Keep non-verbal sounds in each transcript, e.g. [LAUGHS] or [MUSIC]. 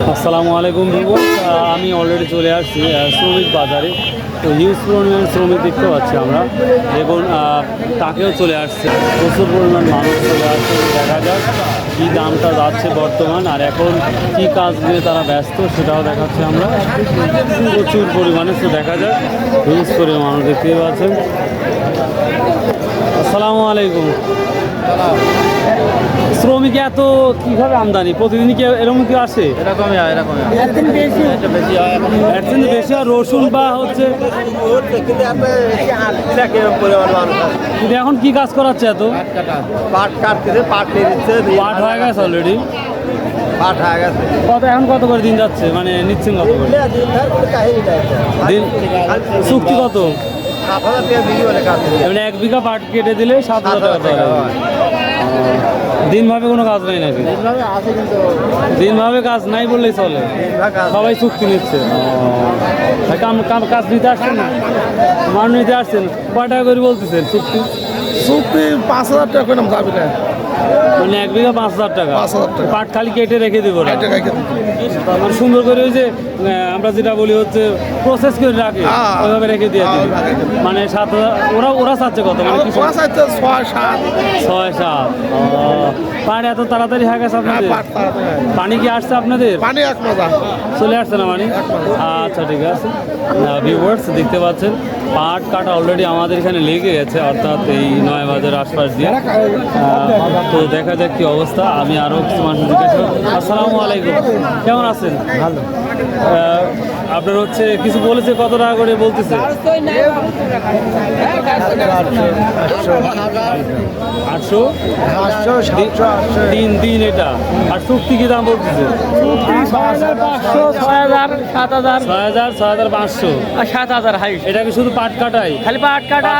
আসসালামু আলাইকুম আমি অলরেডি চলে আসছি শ্রমিক বাজারে। তো হিউজ পরিমাণ শ্রমিক দেখতে পাচ্ছি আমরা। দেখুন তাকেও চলে আসছে। প্রচুর পরিমাণ মানুষ চলে আসছে দেখা যাক কী দামটা যাচ্ছে বর্তমান আর এখন কি কাজ নিয়ে তারা ব্যস্ত সেটাও দেখাচ্ছি আমরা। প্রচুর পরিমাণে দেখা যাক। হিউজ পরিমাণ মানুষ দেখতেই পাচ্ছেন। আসসালামু আলাইকুম। শ্রমিক এত কীভাবে আমদানি? প্রতিদিন কি এরকম কি আসে? এরকমই হয় এরকমই একদিন বেশি। হয় রসুন বা হচ্ছে কিন্তু এখন কি কাজ করাচ্ছে এত? পাট কাটা পাট কাটতেছে পাট নিয়ে দিচ্ছে পাট হয়ে গেছে অলরেডি পাট হয়ে গেছে। কত এখন কত করে দিন যাচ্ছে? মানে নিচ্ছেন কত করে? দিন চুক্তি কত? মানে এক বিঘা পাট কেটে দিলে সাত হাজার টাকা দিনভাবে কোনো কাজ নাই নাকি? দিনভাবে কাজ নাই বললেই চলে। সবাই চুক্তি নিচ্ছে। কাজ নিতে আসছেন না? মানুষ নিতে আসছেন কয় টাকা করে বলতেছেন চুক্তি? চুক্তি পাঁচ হাজার টাকা করে মানে এক বিঘা পাঁচ হাজার টাকা। পাঁচ হাজার টাকা। পাট খালি কেটে রেখে দেবো মানে সুন্দর করে ওই যে আমরা যেটা বলি হচ্ছে প্রসেস করে রাখি হ্যাঁ। ওইভাবে রেখে দিয়ে হ্যাঁ, দিই। মানে সাত হাজার ওরা ওরা চাচ্ছে কত? মানে ছয় সাত। ছয় সাত। পাট এত তাড়াতাড়ি হয়ে গেছে আপনাদের? হয়। পানি কি আসছে আপনাদের? পানি এক মজা। চলে আসছে না মানে আচ্ছা ঠিক আছে। ভিউয়ার্স দেখতে পাচ্ছেন পাট কাটা অলরেডি আমাদের এখানে লেগে গেছে অর্থাৎ এই নয় বাজার আশপাশ দিয়ে। তো দেখা যাক কি অবস্থা। আমি আরও কিছু মানুষ জিজ্ঞাসা আসসালামু আলাইকুম। কেমন আছেন? ভালো। আপনার হচ্ছে কিছু বলেছে কত টাকা করে বলতেছে? আটশো? তিন দিন এটা। আর চুক্তি কি দাম বলতেছে? পাঁচশো ছয় হাজার সাত হাজার। ছয় হাজার ছয় হাজার পাঁচশো। আর সাত হাজার হাই এটা কি শুধু পাট কাটাই? খালি পাট কাটা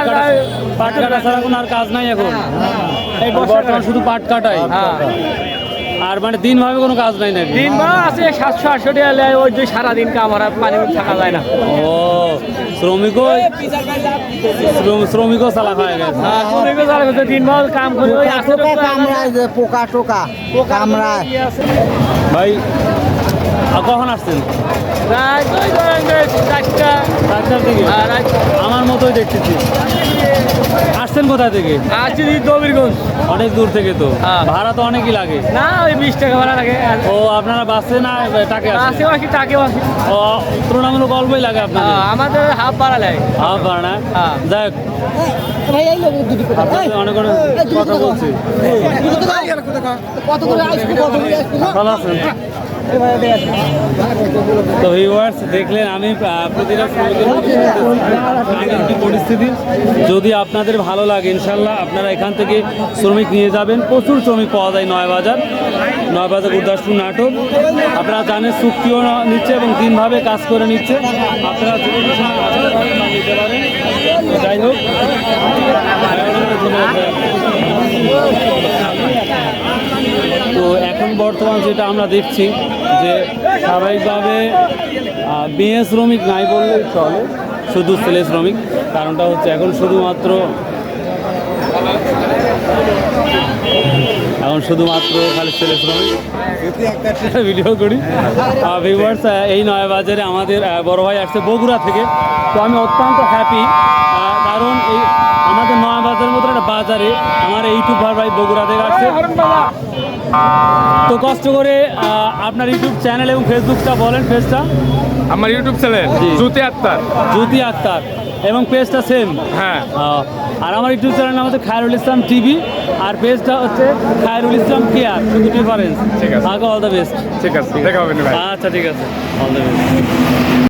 পাট কাটা- পাট ছাড়া কোনো আর কাজ নাই এখন। বর্তমান শুধু পাট কাটাই। হ্যাঁ। আর মানে দিন ভাবে কোনো কাজ নাই নাকি? দিন বা আছে সাতশো আটশো টাকা লেয়, ওই যে সারাদিন কামারা পানি থাকা যায় না। ও শ্রমিকও শ্রমিকও চালা হয়ে গেছে। হ্যাঁ, শ্রমিকও করছে, দিন ভর কাম করে ওই কামড়ায় যে পোকা টোকা কামড়ায়। ভাই কখন আসছেন? রাত ওই ধরেন যে চারটা। চারটার দিকে? আর রাত- আমার মতোই দেখতেছি। কোথা থেকে? আসছি দবিরগঞ্জ অনেক দূর থেকে তো। হ্যাঁ। ভাড়া তো অনেকই লাগে। না ওই বিশ টাকা ভাড়া লাগে। ও আপনারা বাসে না টাকে আসেও আসি টাকেও আসি ও তুলনামূলক অল্পই লাগে আপনাদের? হ্যাঁ, আমাদের হাফ ভাড়া লাগে। হাফ ভাড়া না? হ্যাঁ। যাই হোক। আপনাদের অনেক অনেক কথা বলছি। ভালো আছেন? তো ভিউয়ার্স দেখলেন আমি প্রতিটা পরিস্থিতি। যদি আপনাদের ভালো লাগে, ইনশাল্লাহ আপনারা এখান থেকে শ্রমিক নিয়ে যাবেন। প্রচুর শ্রমিক পাওয়া যায় নয় বাজার নয় বাজার গুরদাসপুর নাটক আপনারা জানেন চুক্তিও নিচ্ছে এবং তিনভাবে কাজ করে নিচ্ছে। আপনারা যাই হোক, তো এখন বর্তমান যেটা আমরা দেখছি যে স্বাভাবিকভাবে বিয়ে শ্রমিক নাই বললেই চলে, শুধু ছেলে শ্রমিক। কারণটা হচ্ছে এখন শুধুমাত্র এখন শুধুমাত্র খালি ছেলে শ্রমিক। [LAUGHS] ভিডিও করি। ভিউয়ার্স এই নয় বাজারে আমাদের বড় ভাই আসছে বগুড়া থেকে। তো আমি অত্যন্ত হ্যাপি কারণ এই আমাদের নয় বাজারের মতো একটা বাজারে আমার এই ইউটিউব ভাই বগুড়া থেকে আসছে। তো কষ্ট করে আপনার ইউটিউব চ্যানেল এবং ফেসবুকটা বলেন পেজটা। আমার ইউটিউব চ্যানেল জি। জুতি আক্তার। জ্যোতি আক্তার এবং পেজটা সেম হ্যাঁ। আর আমার ইউটিউব চ্যানেল নাম হচ্ছে খায়রুল ইসলাম টিভি আর পেজটা হচ্ছে খায়রুল ইসলাম কেয়ার শুধু ডিফারেন্স ঠিক আছে। আগে অল দ্য বেস্ট ঠিক আছে দেখা হবে আচ্ছা ঠিক আছে। All the best